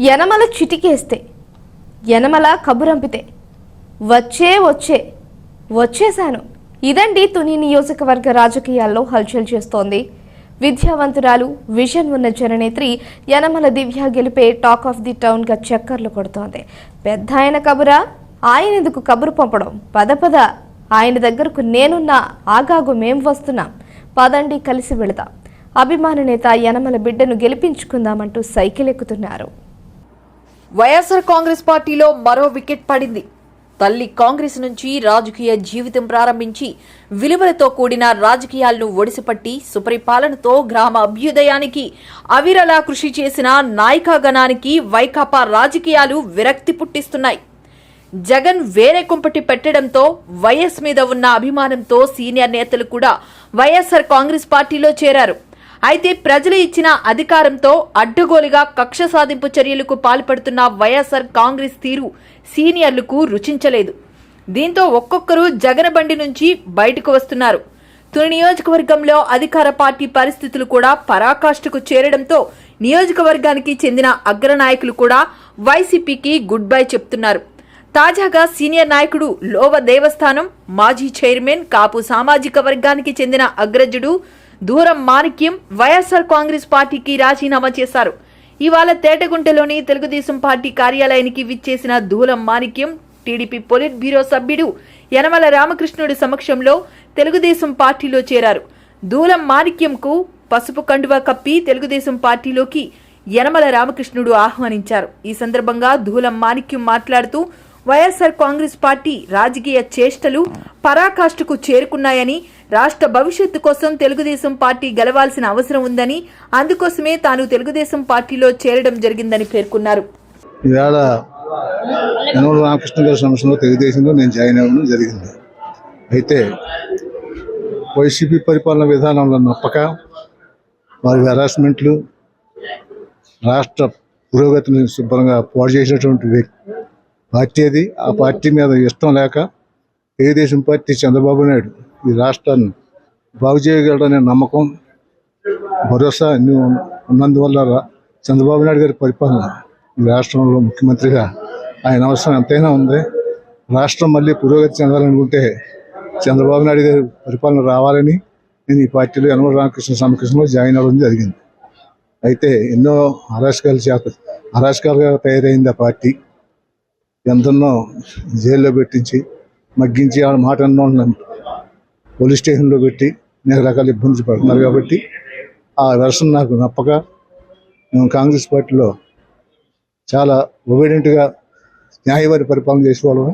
యనమల చిటికేస్తే యనమల కబురంపితే వచ్చే వచ్చే వచ్చేశాను. ఇదండి తుని నియోజకవర్గ రాజకీయాల్లో హల్చల్ చేస్తోంది. విద్యావంతురాలు విజన్ ఉన్న జననేత్రి యనమల దివ్య గెలిపే టాక్ ఆఫ్ ది టౌన్గా చక్కర్లు కొడుతోంది. పెద్ద ఆయన కబురా ఆయన ఎందుకు కబురు పంపడం? పద పద ఆయన దగ్గరకు నేనున్నా ఆగాగు మేం వస్తున్నాం. పదండి కలిసి వెళదాం. అభిమాన నేత యనమల బిడ్డను గెలిపించుకుందామంటూ సైకిల్ ఎక్కుతున్నారు వైఎస్ఆర్ కాంగ్రెస్ పార్టీలో మరో వికెట్ పడింది. తల్లి కాంగ్రెస్ నుంచి రాజకీయ జీవితం ప్రారంభించి విలువలతో కూడిన రాజకీయాలను ఒడిసిపట్టి సుపరిపాలనతో గ్రామ అభ్యుదయానికి అవిరళ కృషి చేసిన నాయకాగణానికి వైకాపా రాజకీయాలు విరక్తి పుట్టిస్తున్నాయి. జగన్ వేరే కుంపటి పెట్టడంతో వైఎస్ మీద ఉన్న అభిమానంతో సీనియర్ నేతలు కూడా వైఎస్ఆర్ కాంగ్రెస్ పార్టీలో చేరారు. అయితే ప్రజలు ఇచ్చిన అధికారంతో అడ్డగోలుగా కక్ష సాధింపు చర్యలకు పాల్పడుతున్న వైఎస్ఆర్ కాంగ్రెస్ తీరు సీనియర్లకు రుచించలేదు. దీంతో ఒక్కొక్కరు జగన్ బండి నుంచి బయటకు వస్తున్నారు. తుని నియోజకవర్గంలో అధికార పార్టీ పరిస్థితులు కూడా పరాకాష్ఠకు చేరడంతో నియోజకవర్గానికి చెందిన అగ్రనాయకులు కూడా వైసీపీకి గుడ్ బై చెప్తున్నారు. తాజాగా సీనియర్ నాయకుడు లోవ దేవస్థానం మాజీ చైర్మన్ కాపు సామాజిక వర్గానికి చెందిన అగ్రజుడు దూరం మాణిక్యం వైఎస్ఆర్ కాంగ్రెస్ పార్టీకి రాజీనామా చేశారు. ఇవాళ తేటగుంటలోని తెలుగుదేశం పార్టీ కార్యాలయానికి విచ్చేసిన Doolam Manikyam TDP polit bureau సభ్యుడు యనమల రామకృష్ణుడి సమక్షంలో తెలుగుదేశం పార్టీలో చేరారు. దూలం మాణిక్యంకు పసుపు కండువా కప్పి తెలుగుదేశం పార్టీలోకి యనమల రామకృష్ణుడు ఆహ్వానించారు. ఈ సందర్భంగా దూలం మాణిక్యం మాట్లాడుతూ వైఎస్ఆర్ కాంగ్రెస్ పార్టీ రాజకీయ చేష్టలు పరాకాష్ఠకు చేరుకున్నాయని రాష్ట్ర భవిష్యత్తు కోసం తెలుగుదేశం పార్టీ గెలవాల్సిన అవసరం ఉందని అందుకోసమే తాను తెలుగుదేశం పార్టీలో చేరడం జరిగిందని పేర్కొన్నారు. ఈవేళ యనమల రామకృష్ణ గారి తెలుగుదేశంలో నేను జాయిన్ అవ్వడం జరిగింది. అయితే వైసీపీ పరిపాలన విధానంలో నప్పక వారి హెరాస్మెంట్లు రాష్ట్ర పురోగతిని శుభ్రంగా పాడు చేసినటువంటి వ్యక్తి పార్టీ అది. ఆ పార్టీ మీద ఇష్టం లేక తెలుగుదేశం పార్టీ చంద్రబాబు నాయుడు ఈ రాష్ట్రాన్ని బాగు చేయగలడనే నమ్మకం భరోసా అన్ని ఉన్నందువల్ల చంద్రబాబు నాయుడు గారి పరిపాలన ఈ రాష్ట్రంలో ముఖ్యమంత్రిగా ఆయన అవసరం ఎంతైనా ఉంది. రాష్ట్రం మళ్ళీ పురోగతి చెందాలనుకుంటే చంద్రబాబు నాయుడు గారి పరిపాలన రావాలని నేను ఈ పార్టీలో యనమల రామకృష్ణ సమకృష్ణలో జాయిన్ అవ్వడం జరిగింది. అయితే ఎన్నో అరాచకాలు చేత అరాచకాలుగా తయారైంది ఆ పార్టీ. ఎంతనో జైల్లో పెట్టించి మగ్గించి ఆ మాట అన్న పోలీస్ స్టేషన్లో పెట్టి అనేక రకాల ఇబ్బందులు పడుతున్నారు కాబట్టి ఆ వెర్షన్ నాకు నప్పక. మేము కాంగ్రెస్ పార్టీలో చాలా ఒబీడియంట్గా న్యాయవారి పరిపాలన చేసేవాళ్ళం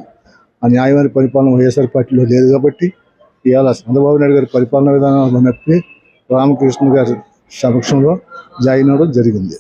ఆ న్యాయవారి పరిపాలన వైఎస్ఆర్ పార్టీలో లేదు కాబట్టి ఇవాళ చంద్రబాబు నాయుడు గారి పరిపాలన విధానాలు నప్పి రామకృష్ణ గారి సమక్షంలో జాయిన్ అవ్వడం జరిగింది.